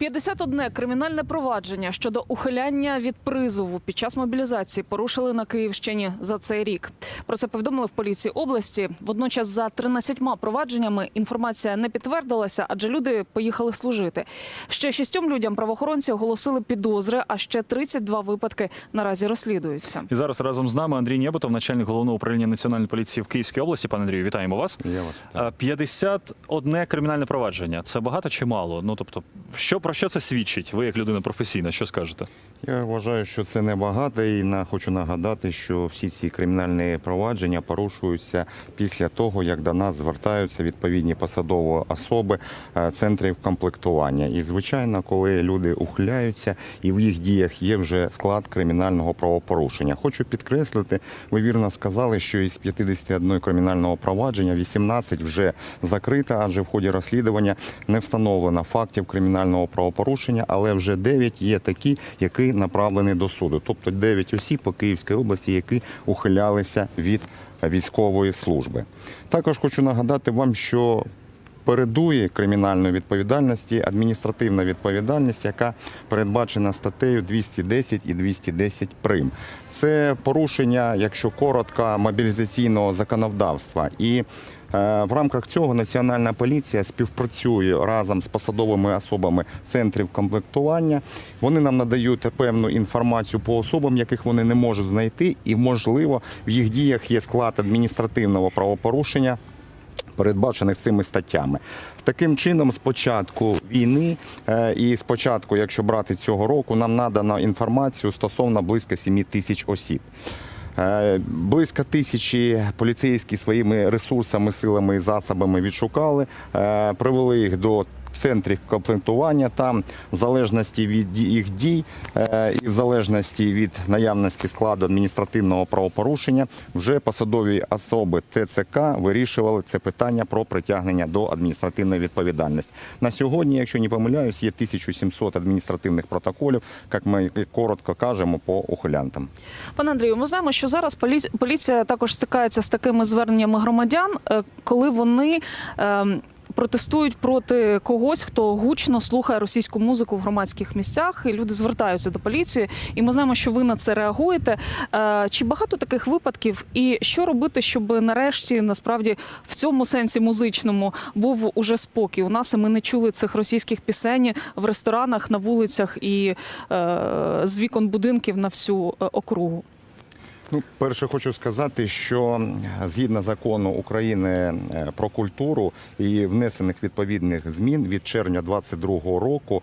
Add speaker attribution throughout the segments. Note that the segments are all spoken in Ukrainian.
Speaker 1: 51 кримінальне провадження щодо ухиляння від призову під час мобілізації порушили на Київщині за цей рік. Про це повідомили в поліції області. Водночас за 13 провадженнями інформація не підтвердилася, адже люди поїхали служити. Ще шістьом людям правоохоронці оголосили підозри, а ще 32 випадки наразі розслідуються.
Speaker 2: І зараз разом з нами Андрій Нєботов, начальник головного управління національної поліції в Київській області. Пане Андрію, вітаємо вас.
Speaker 3: Я вас
Speaker 2: Е, 51 кримінальне провадження. Це багато чи мало? Ну тобто, що про що це свідчить? Ви як людина професійна, що скажете?
Speaker 3: Я вважаю, що це небагато, і на хочу нагадати, що всі ці кримінальні провадження порушуються після того, як до нас звертаються відповідні посадові особи е, центрів комплектування. І звичайно, коли люди ухиляються і в їх діях є вже склад кримінального правопорушення. Хочу підкреслити, ви вірно сказали, що із 51 кримінального провадження 18 вже закрито, адже в ході розслідування не встановлено фактів кримінального правопорушення, але вже 9 є такі, які направлені до суду. Тобто 9 осіб по Київській області, які ухилялися від військової служби. Також хочу нагадати вам, що передує кримінальної відповідальності адміністративна відповідальність, яка передбачена статтею 210 і 210 прим. Це порушення, якщо коротко, мобілізаційного законодавства. І в рамках цього Національна поліція співпрацює разом з посадовими особами центрів комплектування. Вони нам надають певну інформацію по особам, яких вони не можуть знайти, і можливо в їх діях є склад адміністративного правопорушення передбачених цими статтями. Таким чином, з початку війни е, і з початку, якщо брати цього року, нам надано інформацію стосовно близько 7 тисяч осіб. Е, Близько тисячі поліцейські своїми ресурсами, силами і засобами відшукали, е, привели їх до центрів комплектування. Там, в залежності від їх дій е, і в залежності від наявності складу адміністративного правопорушення, вже посадові особи ТЦК вирішували це питання про притягнення до адміністративної відповідальності. На сьогодні, якщо не помиляюсь, є 1700 адміністративних протоколів, як ми коротко кажемо, по ухилянтам.
Speaker 1: Пане Андрію, ми знаємо, що зараз полі- поліція також стикається з такими зверненнями громадян, е, коли вони. Протестують проти когось, хто гучно слухає російську музику в громадських місцях, і люди звертаються до поліції. І ми знаємо, що ви на це реагуєте. Е, Чи багато таких випадків? І що робити, щоб нарешті насправді в цьому сенсі музичному був уже спокій у нас, і ми не чули цих російських пісень в ресторанах, на вулицях і е, з вікон будинків на всю е, округу.
Speaker 3: Ну, перше, хочу сказати, що згідно закону України е, про культуру і внесених відповідних змін від червня 2022 року.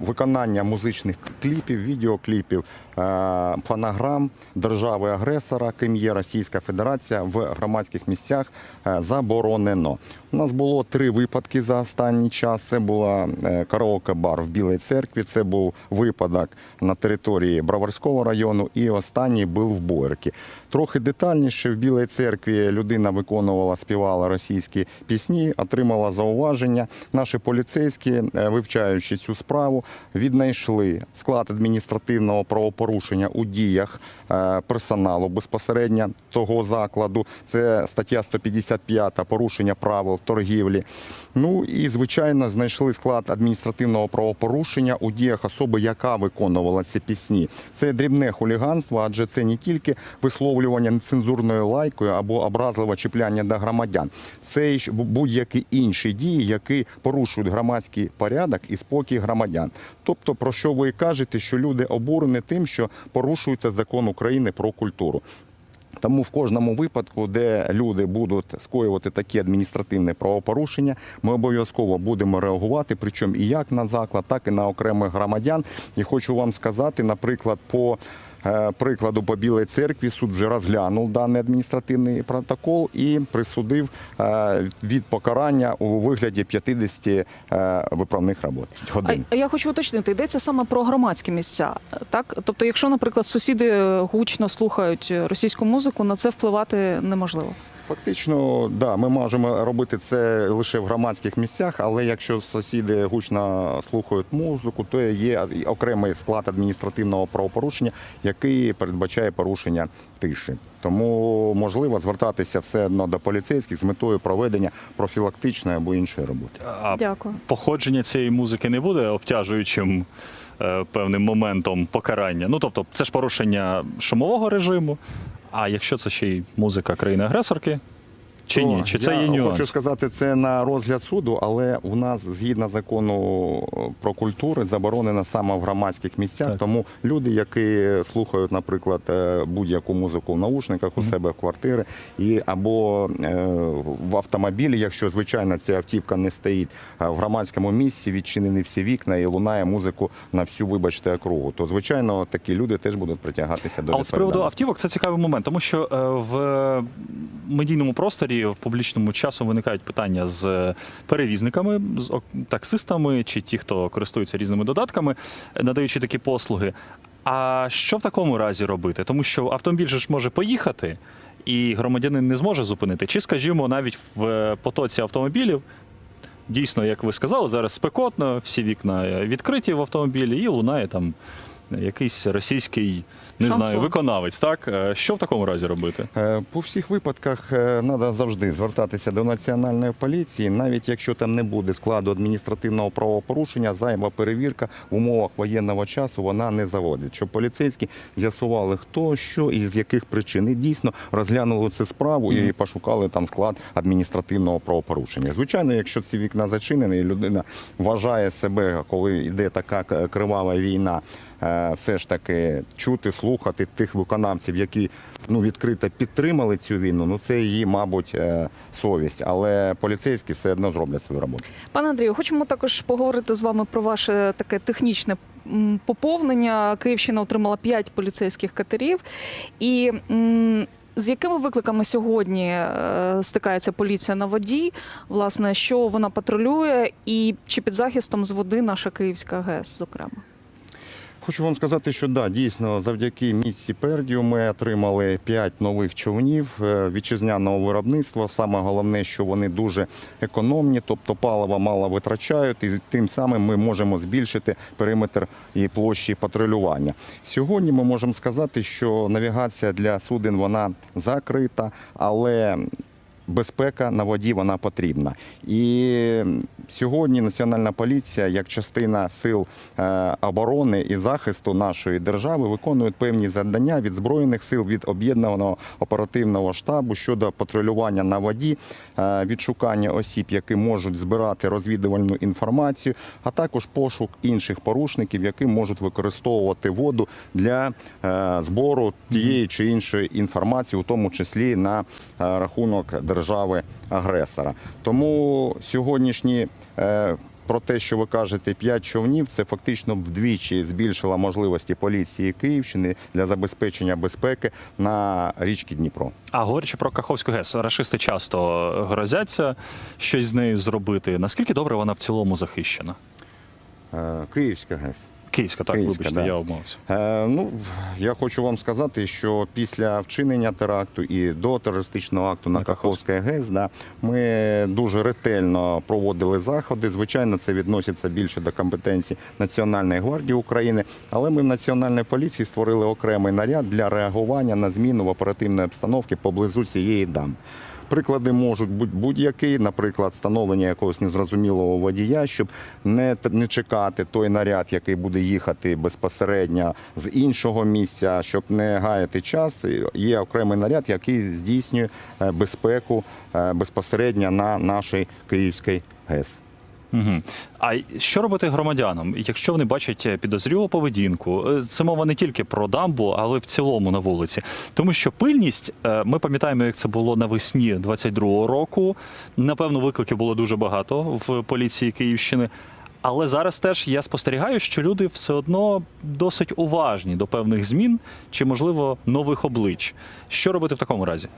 Speaker 3: Виконання музичних кліпів, відеокліпів, е, фонограм держави-агресора, ким є Російська Федерація в громадських місцях е, заборонено. У нас було три випадки за останній час. Це була е, караоке-бар в Білій церкві. Це був випадок на території Броварського району, і останній був в Боярці. Трохи детальніше в Білій церкві людина виконувала, співала російські пісні, отримала зауваження. Наші поліцейські, вивчаючи цю справу, віднайшли склад адміністративного правопорушення у діях е, персоналу безпосередньо того закладу. Це стаття 155 порушення правил торгівлі. Ну і звичайно знайшли склад адміністративного правопорушення у діях особи, яка виконувала ці пісні. Це дрібне хуліганство, адже це не тільки висловлювання нецензурною лайкою або образливе чіпляння до громадян. Це будь-які інші дії, які порушують громадський порядок і спокій громадян. Тобто, про що ви кажете, що люди обурені тим, що порушується закон України про культуру. Тому в кожному випадку, де люди будуть скоювати такі адміністративні правопорушення, ми обов'язково будемо реагувати, причому і як на заклад, так і на окремих громадян. І хочу вам сказати, наприклад, по прикладу по Білій церкві суд вже розглянув даний адміністративний протокол і присудив е, від покарання у вигляді 50 е, виправних робот годин.
Speaker 1: а я хочу уточнити, йдеться саме про громадські місця, так? Тобто, якщо, наприклад, сусіди гучно слухають російську музику, на це впливати неможливо.
Speaker 3: Фактично, да, ми можемо робити це лише в громадських місцях, але якщо сусіди гучно слухають музику, то є окремий склад адміністративного правопорушення, який передбачає порушення тиші. Тому можливо звертатися все одно до поліцейських з метою проведення профілактичної або іншої роботи.
Speaker 2: А
Speaker 1: Дякую.
Speaker 2: походження цієї музики не буде обтяжуючим е, певним моментом покарання. Ну тобто, це ж порушення шумового режиму. А якщо це ще й музика країни-агресорки, чи ні? Чи це є нюанс?
Speaker 3: Хочу сказати, це на розгляд суду, але у нас згідно закону про культури заборонено саме в громадських місцях.
Speaker 2: Так.
Speaker 3: Тому люди, які слухають, наприклад, е, будь-яку музику в наушниках у себе в квартири, і або е, в автомобілі, якщо звичайно ця автівка не стоїть е, в громадському місці, відчинені всі вікна і лунає музику на всю, вибачте, округу, то звичайно такі люди теж будуть притягатися до
Speaker 2: А от з приводу автівок це цікавий момент, тому що е, в медійному просторі, в публічному часу виникають питання з перевізниками, з таксистами чи ті, хто користується різними додатками, е, надаючи такі послуги. А що в такому разі робити? Тому що автомобіль же ж може поїхати, і громадянин не зможе зупинити. Чи, скажімо, навіть в е, потоці автомобілів. Дійсно, як ви сказали, зараз спекотно, всі вікна е, відкриті в автомобілі, і лунає там якийсь російський, не
Speaker 1: Шансон.
Speaker 2: знаю, виконавець. Так Е, що в такому разі робити?
Speaker 3: Е, По всіх випадках треба завжди звертатися до національної поліції, навіть якщо там не буде складу адміністративного правопорушення, зайва перевірка в умовах воєнного часу вона не заводить. Щоб поліцейські з'ясували, хто що і з яких причин. І дійсно розглянули цю справу і пошукали там склад адміністративного правопорушення. Звичайно, якщо ці вікна зачинені, і людина вважає себе, коли йде така кривава війна. Е, Все ж таки чути, слухати тих виконавців, які ну відкрито підтримали цю війну. Ну це її, мабуть, е, совість. Але поліцейські все одно зроблять свою роботу.
Speaker 1: Пане Андрію, хочемо також поговорити з вами про ваше таке технічне поповнення. Київщина отримала 5 поліцейських катерів. І з якими викликами сьогодні е, стикається поліція на воді? Власне, що вона патрулює, і чи під захистом з води наша Київська ГЕС, зокрема?
Speaker 3: Хочу вам сказати, що да, дійсно, завдяки місці Пердію ми отримали 5 нових човнів е, вітчизняного виробництва. Саме головне, що вони дуже економні, тобто паливо мало витрачають, і тим самим ми можемо збільшити периметр і площі патрулювання. Сьогодні ми можемо сказати, що навігація для суден вона закрита, але безпека на воді вона потрібна. І сьогодні Національна поліція, як частина сил е, оборони і захисту нашої держави, виконує певні завдання від збройних сил від об'єднаного оперативного штабу щодо патрулювання на воді, е, відшукання осіб, які можуть збирати розвідувальну інформацію, а також пошук інших порушників, які можуть використовувати воду для е, збору тієї чи іншої інформації, у тому числі на рахунок держави агресора. Тому сьогоднішні про те, що ви кажете, 5 човнів, це фактично вдвічі збільшило можливості поліції Київщини для забезпечення безпеки на річці Дніпро.
Speaker 2: А говорячи про Каховську ГЕС, рашисти часто грозяться щось з нею зробити. Наскільки добре вона в цілому захищена?
Speaker 3: Е, Київська ГЕС.
Speaker 2: Київська, так,
Speaker 3: Київська,
Speaker 2: вибачте,
Speaker 3: да.
Speaker 2: я обмовився.
Speaker 3: Е, ну, я хочу вам сказати, що після вчинення теракту і до терористичного акту на
Speaker 2: На
Speaker 3: Каховській ГЕС, да, ми дуже ретельно проводили заходи. Звичайно, це відноситься більше до компетенції Національної гвардії України, але ми в Національній поліції створили окремий наряд для реагування на зміну в оперативної обстановки поблизу цієї дам. Приклади можуть бути будь-які, наприклад, встановлення якогось незрозумілого водія, щоб не, не чекати той наряд, який буде їхати безпосередньо з іншого місця, щоб не гаяти час. Є окремий наряд, який здійснює е, безпеку е, безпосередньо на нашій Київській ГЕС.
Speaker 2: Угу. А що робити громадянам, якщо вони бачать підозрілу поведінку? Е, Це мова не тільки про дамбу, але в цілому на вулиці. Тому що пильність, е, ми пам'ятаємо, як це було навесні 22-го року. Напевно, викликів було дуже багато в поліції Київщини. Але зараз теж я спостерігаю, що люди все одно досить уважні до певних змін чи, можливо, нових облич. Що робити в такому разі?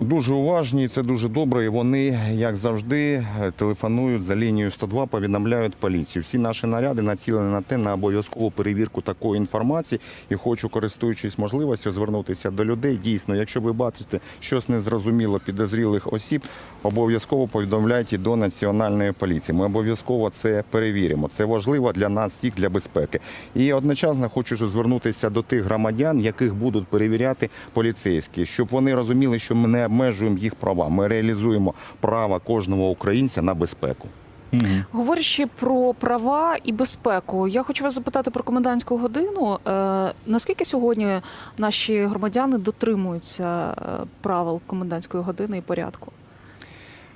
Speaker 3: Дуже уважні, це дуже добре. І вони, як завжди, телефонують за лінією 102, повідомляють поліцію. Всі наші наряди націлені на те, на обов'язкову перевірку такої інформації. І хочу, користуючись можливістю, звернутися до людей. Дійсно, якщо ви бачите щось незрозуміло підозрілих осіб, обов'язково повідомляйте до національної поліції. Ми обов'язково це перевіримо. Це важливо для нас всіх для безпеки. І одночасно хочу звернутися до тих громадян, яких будуть перевіряти поліцейські, щоб вони розуміли, що ми не обмежуємо їх права. Ми реалізуємо право кожного українця на безпеку.
Speaker 2: Мгм.
Speaker 1: Говорячи про права і безпеку, я хочу вас запитати про комендантську годину. Е, наскільки сьогодні наші громадяни дотримуються е, правил комендантської години і порядку?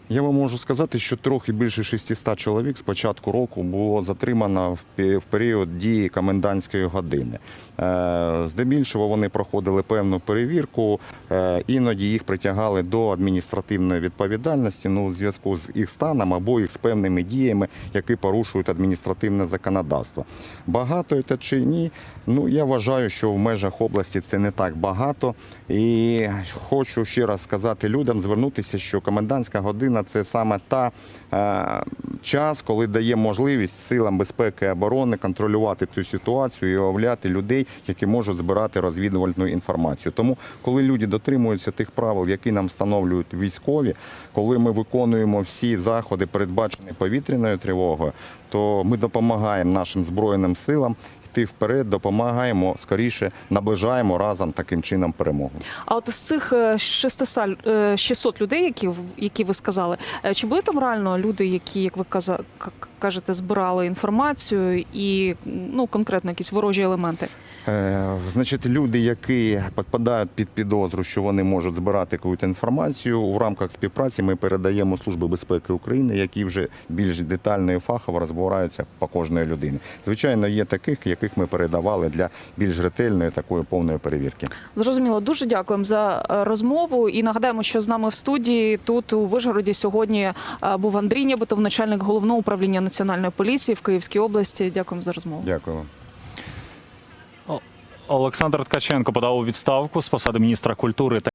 Speaker 3: Я вам можу сказати, що трохи більше 600 чоловік з початку року було затримано в період дії комендантської години. Е, Здебільшого вони проходили певну перевірку, е, іноді їх притягали до адміністративної відповідальності ну, у зв'язку з їх станом або їх з певними діями, які порушують адміністративне законодавство. Багато це чи ні? Ну я вважаю, що в межах області це не так багато. І хочу ще раз сказати людям, звернутися, що комендантська година це саме та е, час, коли дає можливість силам безпеки і оборони контролювати цю ситуацію і уявляти людей, які можуть збирати розвідувальну інформацію. Тому, коли люди дотримуються тих правил, які нам встановлюють військові, коли ми виконуємо всі заходи, передбачені повітряною тривогою, то ми допомагаємо нашим збройним силам. Йти вперед, допомагаємо скоріше, наближаємо разом таким чином перемогу.
Speaker 1: А от з цих е, 600, е, 600 людей, які, які ви сказали, е, чи були там реально люди, які, як ви каза- к- кажете, збирали інформацію і ну, конкретно якісь ворожі елементи?
Speaker 3: Е, Значить, люди, які підпадають під підозру, що вони можуть збирати якусь інформацію, у рамках співпраці ми передаємо Служби безпеки України, які вже більш детально і фахово розбираються по кожної людини. Звичайно, є таких, яких ми передавали для більш ретельної такої повної перевірки.
Speaker 1: Зрозуміло, дуже дякуємо за е, розмову. І нагадаємо, що з нами в студії тут у Вишгороді сьогодні е, був Андрій Нєбитов, начальник головного управління національної поліції в Київській області. Дякуємо за розмову.
Speaker 3: Дякую вам.
Speaker 2: Олександр Ткаченко подав у відставку з посади міністра культури та